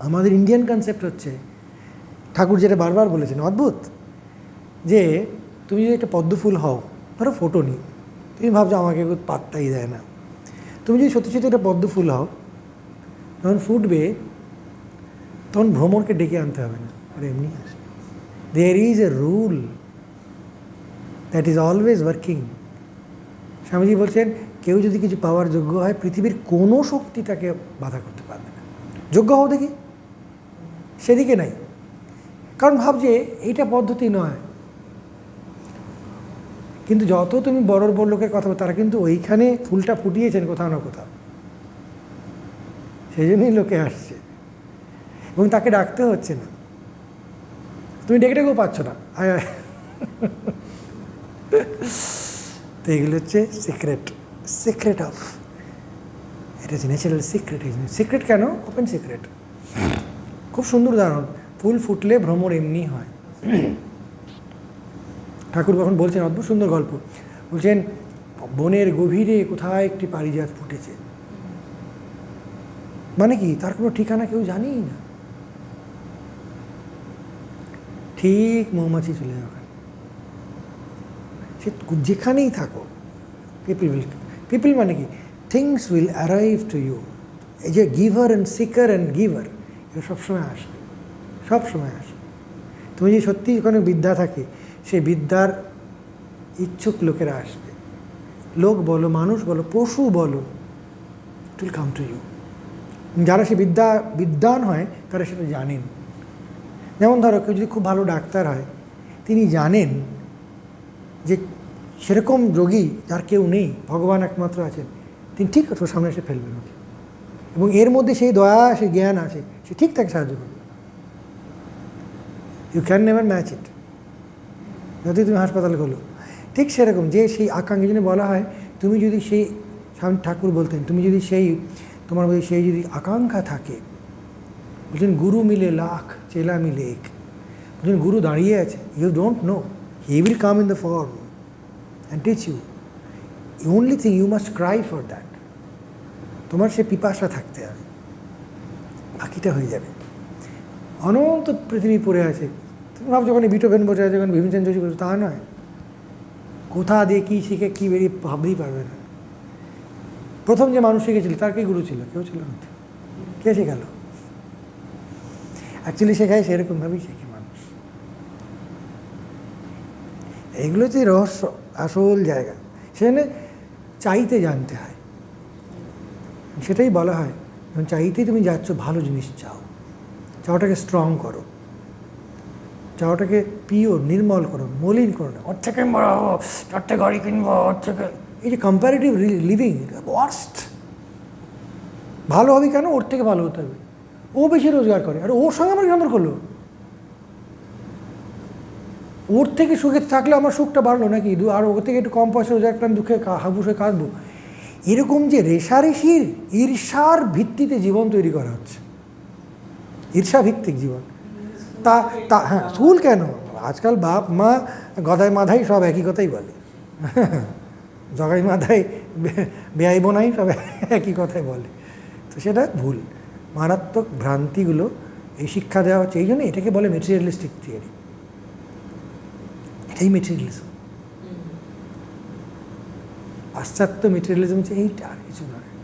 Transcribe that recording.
আমাদের Indian concept হচ্ছে, ঠাকুর যেটা বারবার বলেছেন, অদ্ভুত। যে তুমি যদি একটা পদ্মফুল হও, ধরো ফটো নিই তুমি ভাবছ আমাকে পাত্তাই দেয় না। তুমি যদি সত্যি সত্যি একটা পদ্মফুল হও যখন ফুটবে, তখন ভ্রমণকে ডেকে আনতে হবে না, আর এমনি আসবে। There is a rule that is always working Swamiji বলছেন, কেউ যদি কিছু পাওয়ার যোগ্য হয়, পৃথিবীর কোনো শক্তি তাকে বাধা করতে পারবে না। যোগ্য হও দেখি। সেদিকে নাই। কারণ ভাবছে এইটা পদ্ধতি নয়। কিন্তু যত তুমি বড় বড় লোকের কথা বলো, তারা কিন্তু ওইখানে ফুলটা ফুটিয়েছেন কোথাও না কোথাও। সেই জন্যই লোকে আসছে। এবং তাকে ডাকতে হচ্ছে না। তুমি ডেকে ডেকেও পাচ্ছ না। তো এগুলো হচ্ছে সিক্রেট সিক্রেট অফ এটা হচ্ছে ন্যাচারাল সিক্রেট সিক্রেট কেন? ওপেন সিক্রেট খুব সুন্দর উদাহরণ ফুল ফুটলে ভ্রমর এমনি হয়। ঠাকুর কখন বলছেন, অদ্ভুত সুন্দর গল্প। বলছেন, বনের গভীরে কোথায় একটি পারিজাত ফুটেছে। মানে কি? তার কোনো ঠিকানা কেউ জানেই না। ঠিক মৌমাছি চলে যাবে সে যেখানেই থাকো পিপল উইল পিপল মানে কি? Things will arrive to you এই যে giver and seeker and giver সবসময় আসবে সবসময় আসবে তুমি যদি সত্যি ওখানে বিদ্যা থাকে, সেই বিদ্যার ইচ্ছুক লোকেরা আসবে। লোক বলো, মানুষ বলো, পশু বলো it will come to you যারা সে বিদ্যা বিদ্যান হয়, তারা সেটা জানেন। যেমন ধরো, কেউ যদি খুব ভালো ডাক্তার হয়, তিনি জানেন যে সেরকম রোগী যার কেউ নেই, ভগবান একমাত্র আছেন, তিনি ঠিক তোর সামনে এসে ফেলবেন ওকে। এবং এর মধ্যে সেই দয়া, সেই জ্ঞান আছে সে ঠিক তাকে সাহায্য করবে you can never match it যদি তুমি হাসপাতালে হলো ঠিক সেরকম যে সেই আকাঙ্ক্ষী জন্য বলা হয়, তুমি যদি সেই স্বামী ঠাকুর বলতেন, তুমি যদি সেই, তোমার মধ্যে সেই যদি আকাঙ্ক্ষা থাকে বলছেন গুরু মিলে লাখ, চেলা মিলে এক বলছেন গুরু দাঁড়িয়ে আছে you don't know he will come in the form and teach you only thing you must cry for that তোমার সে পিপাসা থাকতে হবে। বাকিটা হয়ে যাবে। অনন্ত পৃথিবী পড়ে আছে। তুমি যখন বিটোভেন বসে আছে যখন ভীমসেন যোশী বসে তা নয়। কোথা দিয়ে কী শিখে কী বেরিয়ে ভাবতেই পারবে না। প্রথম যে মানুষ শিখেছিল, তার কি গুরু ছিল? কেউ ছিল না। কে শেখাল? অ্যাকচুয়ালি শেখায় সেরকমভাবেই শেখে মানুষ। এগুলো হচ্ছে রহস্য, আসল জায়গা। সেখানে চাইতে জানতে হয়। সেটাই বলা হয়। যখন চাইতেই তুমি যাচ্ছ, ভালো জিনিস চাও। চাওটাকে স্ট্রং করো। চাওটাকে পিওর নির্মল করো, মলিন করো না। ওর থেকে বড় হব চারটে গাড়ি কিনবো ওর থেকে এই যে কম্পারেটিভ লিভিং ওয়ার্স্ট ভালো হবে কেন? ওর থেকে ভালো হতে হবে। ও বেশি রোজগার করে। আর ওর সঙ্গে আমার কেমন করল? ওর থেকে সুখে থাকলে আমার সুখটা বাড়লো নাকি? আর ওর থেকে একটু কম পয়সা রোজগার করলাম দুঃখে হাবুসে কাঁদবো। এরকম যে রেশারেশির ঈর্ষার ভিত্তিতে জীবন তৈরি করা হচ্ছে। ঈর্ষা ভিত্তিক জীবন। তা তা হ্যাঁ স্কুল কেন? আজকাল বাপ, মা, গদাই মাধাই সব একই কথাই বলে। জগাই মাধাই বেআই বোনাই সব একই কথাই বলে। তো সেটা ভুল। মারাত্মক ভ্রান্তিগুলো এই শিক্ষা দেওয়া হচ্ছে। এই জন্য এটাকে বলে মেটেরিয়ালিস্টিক থিওরি এটাই মেটেরিয়ালিজম পাশ্চাত্য মেটেরিয়ালিজম হচ্ছে এইটা আর কিছু নয়।